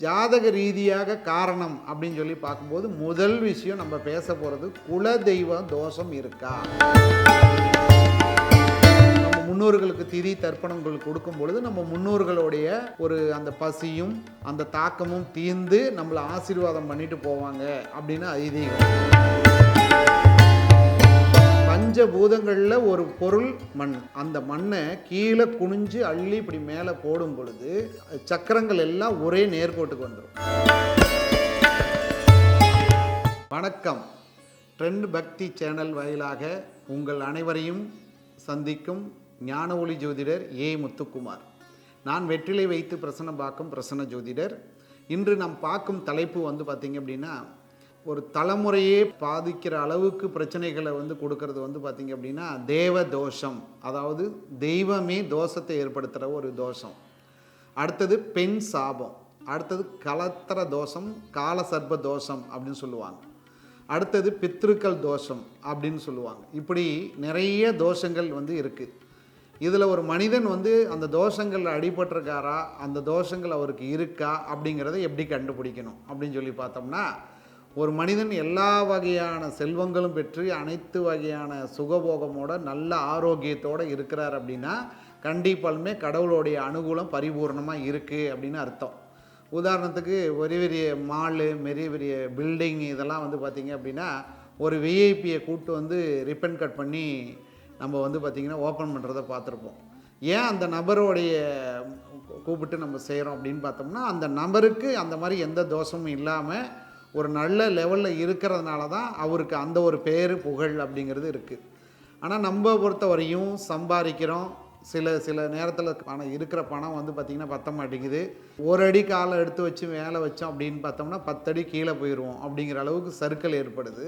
ஜாதக ரீதியாக காரணம் அப்படின்னு சொல்லி பார்க்கும்போது முதல் விஷயம் நம்ம பேச போகிறது குலதெய்வ தோஷம் இருக்கா? நம்ம முன்னோர்களுக்கு திதி தர்ப்பணங்கள் கொடுக்கும் பொழுது நம்ம முன்னோர்களுடைய ஒரு அந்த பசியும் அந்த தாக்கமும் தீர்ந்து நம்மளை ஆசீர்வாதம் பண்ணிட்டு போவாங்க அப்படின்னு ஐதீகம். பஞ்சபூதங்களில் ஒரு பொருள் மண். அந்த மண்ணை கீழே குனிஞ்சு அள்ளி இப்படி மேலே போடும் பொழுது சக்கரங்கள் எல்லாம் ஒரே நேர்கோட்டுக்கு வந்துடும் வணக்கம். ட்ரெண்ட் பக்தி சேனல் வாயிலாக உங்கள் அனைவரையும் சந்திக்கும் ஞான ஒளி ஜோதிடர் ஏ. முத்துக்குமார். நான் வெற்றிலை வைத்து பிரசன்னம் பார்க்கும் பிரசன்ன ஜோதிடர். இன்று நாம் பார்க்கும் தலைப்பு வந்து பார்த்திங்க அப்படின்னா ஒரு தலைமுறையே பாதிக்கிற அளவுக்கு பிரச்சனைகளை வந்து கொடுக்கறது வந்து பார்த்திங்க அப்படின்னா தேவ தோஷம் அதாவது தெய்வமே தோஷத்தை ஏற்படுத்துகிற ஒரு தோஷம். அடுத்தது பெண் சாபம். அடுத்தது கலத்திர தோஷம் கால சர்ப்ப தோஷம் அப்படின்னு சொல்லுவாங்க. அடுத்தது பித்ருக்கள் தோஷம் அப்படின்னு சொல்லுவாங்க. இப்படி நிறைய தோஷங்கள் வந்து இருக்குது இதில் ஒரு மனிதன் வந்து அந்த தோஷங்களில் அடிபட்டிருக்காரா அந்த தோஷங்கள் அவருக்கு இருக்கா அப்படிங்கிறத எப்படி கண்டுபிடிக்கணும் அப்படின்னு சொல்லி பார்த்தோம்னா ஒரு மனிதன் எல்லா வகையான செல்வங்களும் பெற்று அனைத்து வகையான சுகபோகமோட நல்ல ஆரோக்கியத்தோடு இருக்கிறார் அப்படின்னா கண்டிப்பாலுமே கடவுளுடைய அனுகூலம் பரிபூர்ணமாக இருக்குது அப்படின்னு அர்த்தம். உதாரணத்துக்கு பெரிய பெரிய மாலு பெரிய பெரிய பில்டிங் இதெல்லாம் வந்து பார்த்திங்க அப்படின்னா ஒரு விஐபியை கூப்பிட்டு வந்து ரிப்பன் கட் பண்ணி நம்ம வந்து பார்த்திங்கன்னா ஓப்பன் பண்ணுறதை பார்த்துருப்போம். ஏன் அந்த நபருடைய கூப்பிட்டு நம்ம செய்கிறோம் அப்படின்னு பார்த்தோம்னா அந்த நபருக்கு அந்த மாதிரி எந்த தோஷமும் இல்லாமல் ஒரு நல்ல லெவலில் இருக்கிறதுனால தான் அவருக்கு அந்த ஒரு பேர் புகழ் அப்படிங்கிறது இருக்குது ஆனால் நம்ம பொறுத்த வரையும் சம்பாதிக்கிறோம். சில சில நேரத்தில் பணம் இருக்கிற பணம் வந்து பார்த்திங்கன்னா பத்த மாட்டேங்குது. ஒரு அடி காலை எடுத்து வச்சு மேலே வச்சோம் அப்படின்னு பார்த்தோம்னா பத்தடி கீழே போயிடுவோம் அப்படிங்கிற அளவுக்கு சர்க்கிள் ஏற்படுது.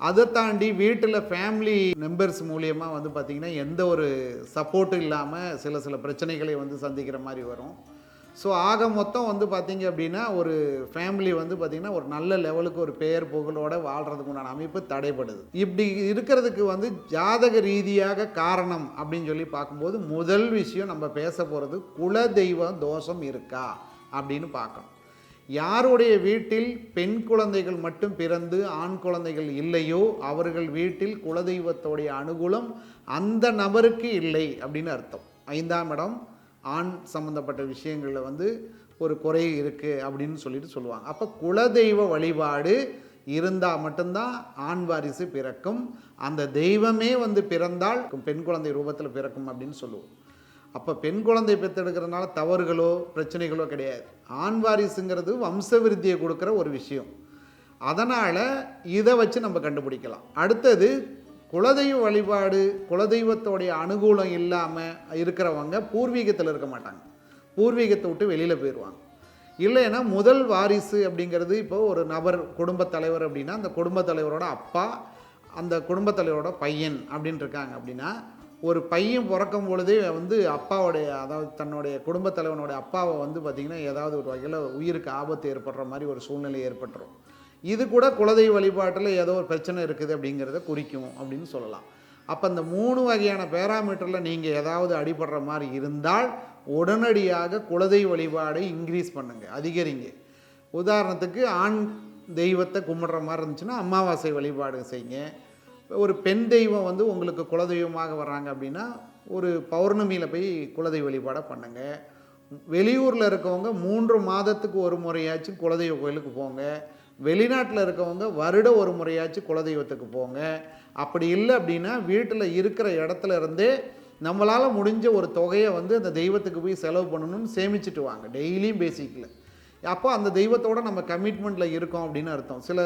அதை தாண்டி வீட்டில் ஃபேமிலி மெம்பர்ஸ் மூலியமாக வந்து பார்த்திங்கன்னா எந்த ஒரு சப்போர்ட்டும் இல்லாமல் சில சில பிரச்சனைகளை வந்து சந்திக்கிற மாதிரி வரும். ஸோ ஆக மொத்தம் வந்து பார்த்திங்க அப்படின்னா ஒரு ஃபேமிலி வந்து பார்த்திங்கன்னா ஒரு நல்ல லெவலுக்கு ஒரு பெயர் புகழோட வாழ்கிறதுக்கு உண்டான அமைப்பு தடைப்படுது இப்படி இருக்கிறதுக்கு வந்து ஜாதக ரீதியாக காரணம் அப்படின்னு சொல்லி பார்க்கும்போது முதல் விஷயம் நம்ம பேச போகிறது குல தெய்வம் தோஷம் இருக்கா அப்படின்னு பார்க்கணும். யாருடைய வீட்டில் பெண் குழந்தைகள் மட்டும் பிறந்து ஆண் குழந்தைகள் இல்லையோ அவர்கள் வீட்டில் குலதெய்வத்தோடைய அனுகூலம் அந்த நபருக்கு இல்லை அப்படின்னு அர்த்தம். ஐந்தாம் இடம் ஆண் சம்மந்தப்பட்ட விஷயங்களில் வந்து ஒரு குறை இருக்குது அப்படின்னு சொல்லிட்டு சொல்லுவாங்க. அப்போ குலதெய்வ வழிபாடு இருந்தால் மட்டும்தான் ஆண் வாரிசு பிறக்கும். அந்த தெய்வமே வந்து பிறந்தால் பெண் குழந்தை ரூபத்தில் பிறக்கும் அப்படின்னு சொல்லுவோம். அப்போ பெண் குழந்தை பெற்றெடுக்கிறதுனால தவறுகளோ பிரச்சனைகளோ கிடையாது. ஆண் வாரிசுங்கிறது வம்சவிருத்தியை கொடுக்குற ஒரு விஷயம். அதனால் இதை வச்சு நம்ம கண்டுபிடிக்கலாம். அடுத்தது குலதெய்வ வழிபாடு குலதெய்வத்தோடைய அனுகூலம் இல்லாமல் இருக்கிறவங்க பூர்வீகத்தில் இருக்க மாட்டாங்க. பூர்வீகத்தை விட்டு வெளியில் போயிடுவாங்க இல்லைன்னா முதல் வாரிசு அப்படிங்கிறது இப்போ ஒரு நபர் குடும்பத் தலைவர் அப்படின்னா அந்த குடும்பத் தலைவரோட அப்பா அந்த குடும்பத் தலைவரோட பையன் அப்படின்னு இருக்காங்க அப்படின்னா ஒரு பையன் பிறக்கும் பொழுதே வந்து அப்பாவுடைய அதாவது தன்னுடைய குடும்பத் தலைவனுடைய அப்பாவை வந்து பார்த்திங்கன்னா ஏதாவது ஒரு வகையில் உயிருக்கு ஆபத்து ஏற்படுற மாதிரி ஒரு சூழ்நிலை ஏற்பட்டுரும். இது கூட குலதெய்வ வழிபாட்டில் ஏதோ ஒரு பிரச்சனை இருக்குது அப்படிங்கிறத குறிக்கும் அப்படின்னு சொல்லலாம். அப்போ இந்த மூணு வகையான பேராமீட்டரில் நீங்கள் ஏதாவது அடிபடுற மாதிரி இருந்தால் உடனடியாக குலதெய்வ வழிபாடை இன்க்ரீஸ் பண்ணுங்கள் அதிகரிங்க. உதாரணத்துக்கு ஆண் தெய்வத்தை கும்பிட்ற மாதிரி இருந்துச்சுன்னா அமாவாசை வழிபாடு செய்யுங்க. ஒரு பெண் தெய்வம் வந்து உங்களுக்கு குலதெய்வமாக வர்றாங்க அப்படின்னா ஒரு பௌர்ணமியில் போய் குலதெய்வ வழிபாடை பண்ணுங்கள் வெளியூரில் இருக்கவங்க மூன்று மாதத்துக்கு ஒரு முறையாச்சும் குலதெய்வ கோயிலுக்கு போங்க. வெளிநாட்டில் இருக்கவங்க வருட ஒரு முறையாச்சும் குலதெய்வத்துக்கு போங்க. அப்படி இல்லை அப்படின்னா வீட்டில் இருக்கிற இடத்துல இருந்தே நம்மளால் முடிஞ்ச ஒரு தொகையை வந்து அந்த தெய்வத்துக்கு போய் செலவு பண்ணணும்னு சேமிச்சுட்டு வாங்க. டெய்லியும் பேசிக்கல அப்போ அந்த தெய்வத்தோட நம்ம கமிட்மெண்ட்டில் இருக்கோம் அப்படின்னு அர்த்தம். சில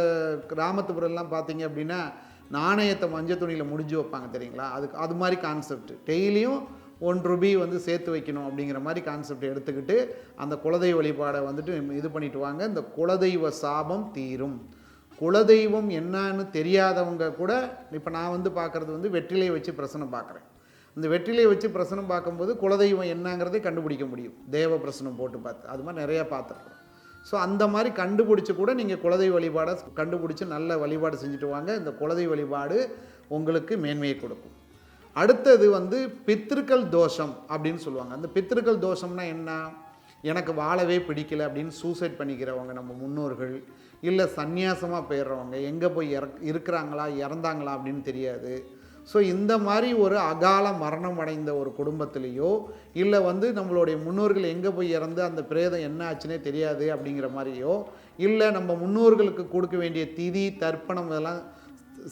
கிராமத்துப்புறம்லாம் பார்த்தீங்க அப்படின்னா நாணயத்தை மஞ்சள் துணியில் முடிஞ்சு வைப்பாங்க தெரியுங்களா? அதுக்கு அது மாதிரி கான்செப்ட் டெய்லியும் ஒன் ருபி வந்து சேர்த்து வைக்கணும் அப்படிங்கிற மாதிரி கான்செப்ட் எடுத்துக்கிட்டு அந்த குலதெய்வ வழிபாடை வந்துட்டு இது பண்ணிட்டு வாங்க. இந்த குலதெய்வ சாபம் தீரும். குலதெய்வம் என்னன்னு தெரியாதவங்க கூட இப்போ நான் வந்து பார்க்குறது வந்து வெற்றிலையை வச்சு பிரசனம் பார்க்குறேன். இந்த வெற்றிலையை வச்சு பிரசனம் பார்க்கும்போது குலதெய்வம் என்னங்கிறதை கண்டுபிடிக்க முடியும். தேவ பிரசனம் போட்டு பார்த்து. அது மாதிரி நிறையா பார்த்துருக்கோம். ஸோ அந்த மாதிரி கண்டுபிடிச்சி கூட நீங்கள் குலதெய்வ வழிபாடை கண்டுபிடிச்சி நல்ல வழிபாடு செஞ்சுட்டு வாங்க. இந்த குலதெய்வ வழிபாடு உங்களுக்கு மேன்மையை கொடுக்கும். அடுத்தது வந்து பித்திருக்கள் தோஷம் அப்படின்னு சொல்லுவாங்க. அந்த பித்திருக்கள் தோஷம்னா என்ன? எனக்கு வாழவே பிடிக்கல அப்படின்னு சூசைட் பண்ணிக்கிறவங்க நம்ம முன்னோர்கள் இல்லை சந்நியாசமாக போயிடுறவங்க எங்கே போய் இறக் இருக்கிறாங்களா இறந்தாங்களா அப்படின்னு தெரியாது. ஸோ இந்த மாதிரி ஒரு அகால மரணம் அடைந்த ஒரு குடும்பத்திலேயோ இல்லை வந்து நம்மளுடைய முன்னோர்கள் எங்கே போய் இறந்து அந்த பிரேதம் என்ன ஆச்சுன்னே தெரியாது அப்படிங்கிற மாதிரியோ இல்லை நம்ம முன்னோர்களுக்கு கொடுக்க வேண்டிய திதி தர்ப்பணம் இதெல்லாம்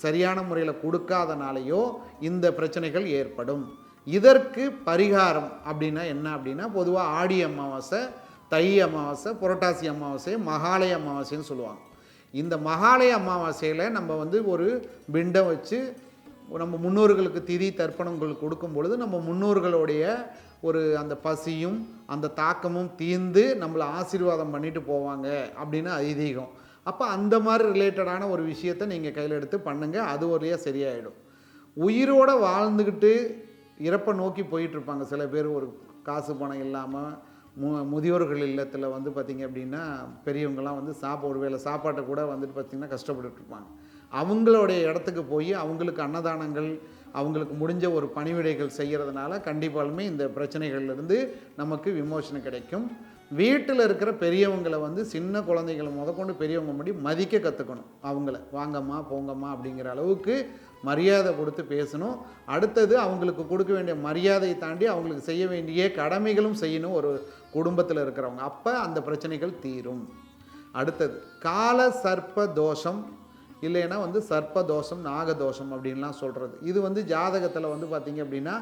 சரியான முறையில் கொடுக்காதனாலேயோ இந்த பிரச்சனைகள் ஏற்படும். இதற்கு பரிகாரம் அப்படின்னா என்ன அப்படின்னா பொதுவாக ஆடி அமாவாசை தை அமாவாசை புரட்டாசி அமாவாசை மகாலய அமாவாசைன்னு சொல்லுவாங்க. இந்த மகாலய அமாவாசையில் நம்ம வந்து ஒரு பிண்டம் வச்சு நம்ம முன்னோர்களுக்கு திதி தர்ப்பணங்கள் கொடுக்கும் பொழுது நம்ம முன்னோர்களுடைய ஒரு அந்த பசியும் அந்த தாக்கமும் தீர்ந்து நம்மளை ஆசீர்வாதம் பண்ணிட்டு போவாங்க அப்படின்னு ஐதீகம். அப்போ அந்த மாதிரி ரிலேட்டடான ஒரு விஷயத்தை நீங்கள் கையில் எடுத்து பண்ணுங்கள் அது வழியாக சரியாயிடும். உயிரோடு வாழ்ந்துக்கிட்டு இறப்பை நோக்கி போயிட்டுருப்பாங்க. சில பேர் ஒரு காசு பணம் இல்லாமல் மு முதியோர்கள் இல்லத்தில் வந்து பார்த்திங்க அப்படின்னா பெரியவங்களாம் வந்து சாப்பா ஒரு வேளை சாப்பாட்டை கூட வந்துட்டு பார்த்திங்கன்னா கஷ்டப்பட்டுட்ருப்பாங்க அவங்களுடைய இடத்துக்கு போய் அவங்களுக்கு அன்னதானங்கள் அவங்களுக்கு முடிஞ்ச ஒரு பணிவிடைகள் செய்கிறதுனால கண்டிப்பாலுமே இந்த பிரச்சனைகள்லேருந்து நமக்கு விமோசனம் கிடைக்கும். வீட்டில் இருக்கிற பெரியவங்களை வந்து சின்ன குழந்தைகளை முதற்கொண்டு பெரியவங்க முன்னாடி மதிக்க கற்றுக்கணும் அவங்கள வாங்கம்மா போங்கம்மா அப்படிங்கிற அளவுக்கு மரியாதை கொடுத்து பேசணும். அடுத்தது அவங்களுக்கு கொடுக்க வேண்டிய மரியாதையை தாண்டி அவங்களுக்கு செய்ய வேண்டிய கடமைகளும் செய்யணும் ஒரு குடும்பத்தில் இருக்கிறவங்க. அப்போ அந்த பிரச்சனைகள் தீரும். அடுத்தது கால சர்ப்ப தோஷம் இல்லைன்னா வந்து சர்ப்ப தோஷம் நாகதோஷம் அப்படின்லாம் சொல்கிறது இது வந்து ஜாதகத்தில் வந்து பார்த்திங்க அப்படின்னா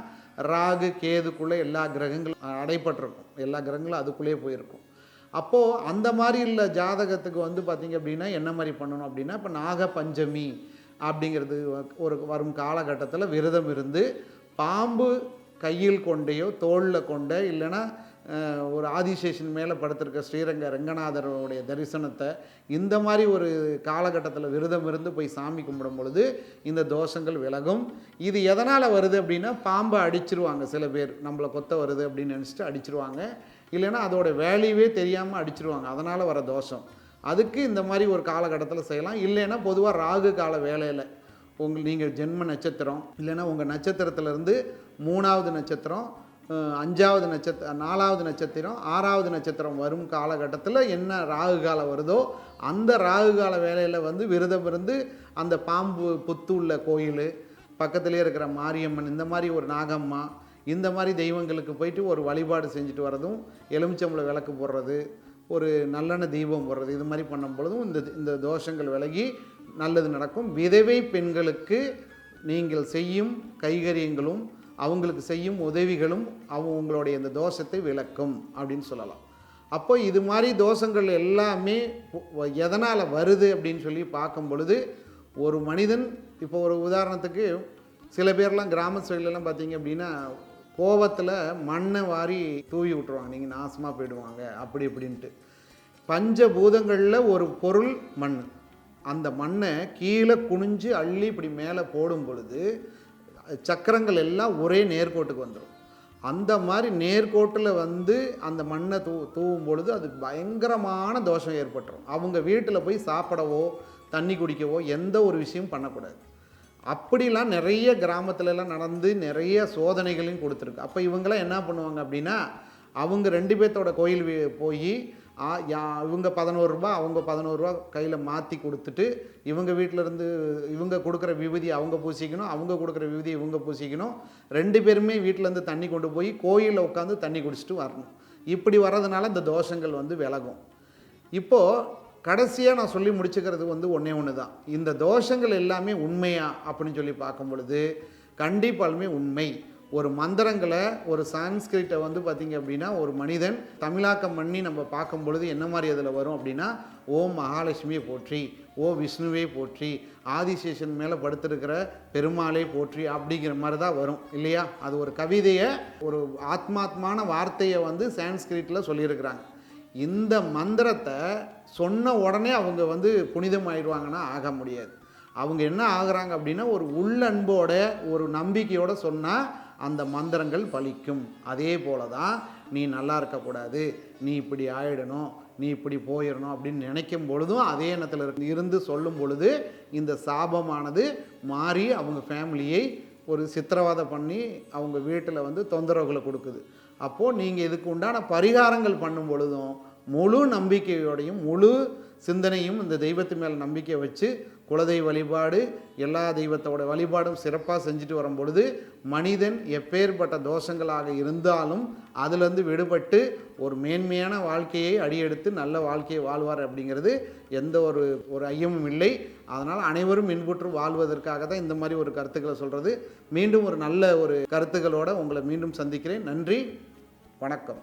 ராகு கேதுக்குள்ளே எல்லா கிரகங்களும் அடைப்பட்டிருக்கும். எல்லா கிரகங்களும் அதுக்குள்ளேயே போயிருக்கும். அப்போது அந்த மாதிரி இல்லை ஜாதகத்துக்கு வந்து பார்த்திங்க அப்படின்னா என்ன மாதிரி பண்ணணும் அப்படின்னா இப்போ நாக பஞ்சமி அப்படிங்கிறது ஒரு வரும் காலகட்டத்தில் விரதம் இருந்து பாம்பு கையில் கொண்டையோ தோளில் கொண்ட இல்லைன்னா ஒரு ஆதிசேஷன் மேலே படுத்திருக்க ஸ்ரீரங்க ரங்கநாதருடைய தரிசனத்தை இந்த மாதிரி ஒரு காலகட்டத்தில் விரதம் இருந்து போய் சாமி கும்பிடும் பொழுது இந்த தோஷங்கள் விலகும். இது எதனால் வருது அப்படின்னா பாம்பை அடிச்சிருவாங்க சில பேர். நம்மளை கொத்த வருது அப்படின்னு நினச்சிட்டு அடிச்சிருவாங்க. இல்லைன்னா அதோட வேல்யூவே தெரியாமல் அடிச்சிருவாங்க. அதனால் வர தோஷம். அதுக்கு இந்த மாதிரி ஒரு காலகட்டத்தில் செய்யலாம். இல்லைன்னா பொதுவாக ராகு கால வேலையில் உங்கள் நீங்கள் ஜென்ம நட்சத்திரம் இல்லைன்னா உங்கள் நட்சத்திரத்திலேருந்து மூணாவது நட்சத்திரம் அஞ்சாவது நட்சத்திர நாலாவது நட்சத்திரம் ஆறாவது நட்சத்திரம் வரும் காலகட்டத்தில் என்ன ராகு காலம் வருதோ அந்த ராகு கால வேலையில் வந்து விரதம் இருந்து அந்த பாம்பு புத்து உள்ள கோயில் பக்கத்துலேயே இருக்கிற மாரியம்மன் இந்த மாதிரி ஒரு நாகம்மா இந்த மாதிரி தெய்வங்களுக்கு போயிட்டு ஒரு வழிபாடு செஞ்சுட்டு வரதும் எலுமிச்சம்பளை விளக்கு போடுறது ஒரு நல்லெண்ணெய் தீபம் போடுறது இது மாதிரி பண்ணும் பொழுதும் இந்த இந்த தோஷங்கள் விலகி நல்லது நடக்கும். விதவை பெண்களுக்கு நீங்கள் செய்யும் கைகரியங்களும் அவங்களுக்கு செய்யும் உதவிகளும் அவங்களுடைய இந்த தோஷத்தை விளக்கும் அப்படின்னு சொல்லலாம். அப்போ இது மாதிரி தோஷங்கள் எல்லாமே எதனால் வருது அப்படின்னு சொல்லி பார்க்கும் பொழுது ஒரு மனிதன் இப்போ ஒரு உதாரணத்துக்கு சில பேர்லாம் கிராம சைட்லலாம் பார்த்தீங்க அப்படின்னா கோவத்தில் மண்ணை வாரி தூவி விட்டுருவாங்க. நீங்கள் நாசமாக போயிடுவாங்க அப்படி இப்படின்ட்டு. பஞ்சபூதங்களில் ஒரு பொருள் மண். அந்த மண்ணை கீழே குனிஞ்சு அள்ளி இப்படி மேலே போடும் பொழுது சக்கரங்கள் எல்லாம் ஒரே நேர்கோட்டுக்கு வந்துடும் அந்த மாதிரி நேர்கோட்டில் வந்து அந்த மண்ணை தூ தூவும் பொழுது அது பயங்கரமான தோஷம் ஏற்பட்டுரும். அவங்க வீட்டில் போய் சாப்பிடவோ தண்ணி குடிக்கவோ எந்த ஒரு விஷயம் பண்ணக்கூடாது. அப்படிலாம் நிறைய கிராமத்துலலாம் நடந்து நிறைய சோதனைகளையும் கொடுத்துருக்கு. அப்போ இவங்கெல்லாம் என்ன பண்ணுவாங்க அப்படின்னா அவங்க ரெண்டு பேர்த்தோட கோயில் போய் இவங்க பதினோருபா அவங்க பதினோருபா கையில் மாற்றி கொடுத்துட்டு இவங்க வீட்டில் இருந்து இவங்க கொடுக்குற விபூதி அவங்க பூசிக்கணும் அவங்க கொடுக்குற விபூதி இவங்க பூசிக்கணும். ரெண்டு பேருமே வீட்டிலேருந்து தண்ணி கொண்டு போய் கோயிலில் உட்காந்து தண்ணி குடிச்சிட்டு வரணும். இப்படி வர்றதுனால இந்த தோஷங்கள் வந்து விலகும். இப்போது கடைசியாக நான் சொல்லி முடிச்சுக்கிறது வந்து ஒன்றே ஒன்று தான் இந்த தோஷங்கள் எல்லாமே உண்மையா அப்படின்னு சொல்லி பார்க்கும் பொழுது கண்டிப்பாலுமே உண்மை. ஒரு மந்திரங்களை ஒரு சான்ஸ்கிரிட்டை வந்து பார்த்திங்க அப்படின்னா ஒரு மனிதன் தமிழாக்கம் பண்ணி நம்ம பார்க்கும் பொழுது என்ன மாதிரி அதில் வரும் அப்படின்னா ஓம் மகாலட்சுமியை போற்றி ஓ விஷ்ணுவே போற்றி ஆதிசேஷன் மேலே படுத்திருக்கிற பெருமாளே போற்றி அப்படிங்கிற மாதிரி தான் வரும் இல்லையா? அது ஒரு கவிதையை ஒரு ஆத்மாத்மான வார்த்தையை வந்து சான்ஸ்கிரிட்டில் சொல்லியிருக்கிறாங்க. இந்த மந்திரத்தை சொன்ன உடனே அவங்க வந்து புனிதமாயிடுவாங்கன்னா ஆக முடியாது. அவங்க என்ன ஆகுறாங்க அப்படின்னா ஒரு உள்ளன்போட ஒரு நம்பிக்கையோடு சொன்னால் அந்த மந்திரங்கள் பலிக்கும். அதே போல தான் நீ நல்லா இருக்கக்கூடாது நீ இப்படி ஆயிடணும் நீ இப்படி போயிடணும் அப்படின்னு நினைக்கும் பொழுதும் அதே எண்ணத்தில் இருந்து சொல்லும் பொழுது இந்த சாபமானது மாறி அவங்க ஃபேமிலியை ஒரு சித்திரவதை பண்ணி அவங்க வீட்டில் வந்து தொந்தரவுகளை கொடுக்குது. அப்போது நீங்கள் இதுக்கு உண்டான பரிகாரங்கள் பண்ணும் பொழுதும் முழு நம்பிக்கையோடையும் முழு சிந்தனையும் இந்த தெய்வத்து மேல் நம்பிக்கை வச்சு குலதெய்வ வழிபாடு எல்லா தெய்வத்தோட வழிபாடும் சிறப்பாக செஞ்சுட்டு வரும் பொழுது மனிதன் எப்பேற்பட்ட தோஷங்களாக இருந்தாலும் அதிலிருந்து விடுபட்டு ஒரு மேன்மையான வாழ்க்கையை அடியெடுத்து நல்ல வாழ்க்கையை வாழ்வார் அப்படிங்கிறது எந்த ஒரு ஒரு ஐயமும் இல்லை. அதனால் அனைவரும் இன்புற்று வாழ்வதற்காக தான் இந்த மாதிரி ஒரு கருத்துக்களை சொல்கிறது மீண்டும் ஒரு நல்ல ஒரு கருத்துக்களோடு உங்களை மீண்டும் சந்திக்கிறேன். நன்றி வணக்கம்.